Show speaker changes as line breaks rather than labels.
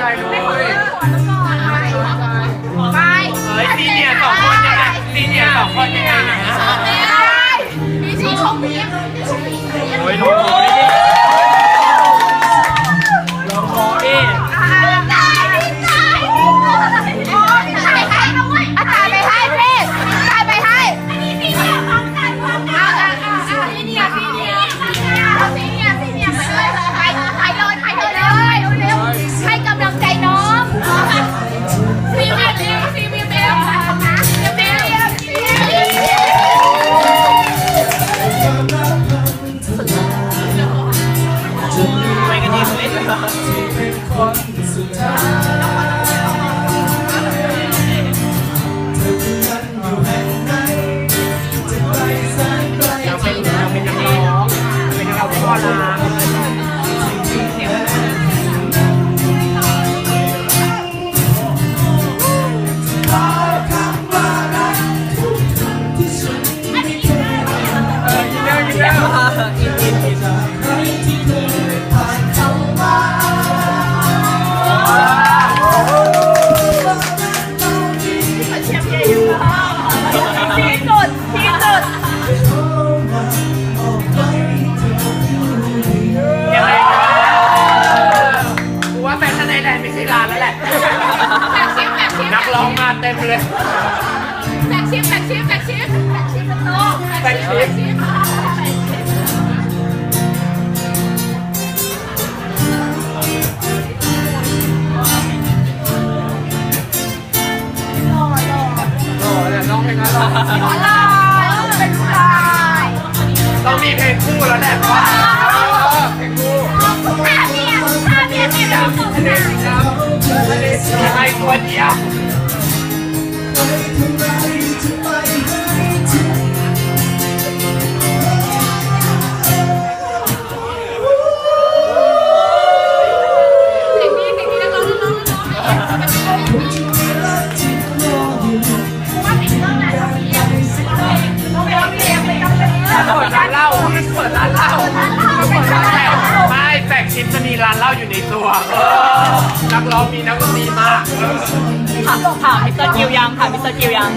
จด
้วยไปเฮ้ยซีเนียร์สองคนเนี่ยซีเนียร์สองคนเนี่ย
เร
าเป็นเราเป็นนักร้องเป็นนักร้องพ่อลา
ดที่สุด
ว่าแฟนเธอในแดนมีสีรานแล้วแหละ
นักร้อง
มาเต็มเลย
แบกชิปแบกชิปแบกชิปแบกชิปประแบกชิปแบกชิปหล่
อเนี่ยน้องเพลงนั้ห
ล่อ
ต้องมีเพลงคู่แล้วแหละว่
าเออเพลงคู่ห้าเมียห้าเมียไม่รู้ตัวนะ
ยังไงตัวเดียว
เสียงนี้เสียงนี้น้องน้องน้อง
วนักร้องมีนักดนตร
ี
มาก
ถามถามมิสเตอร์กิวยังถามมิสเตอร์กิวยัง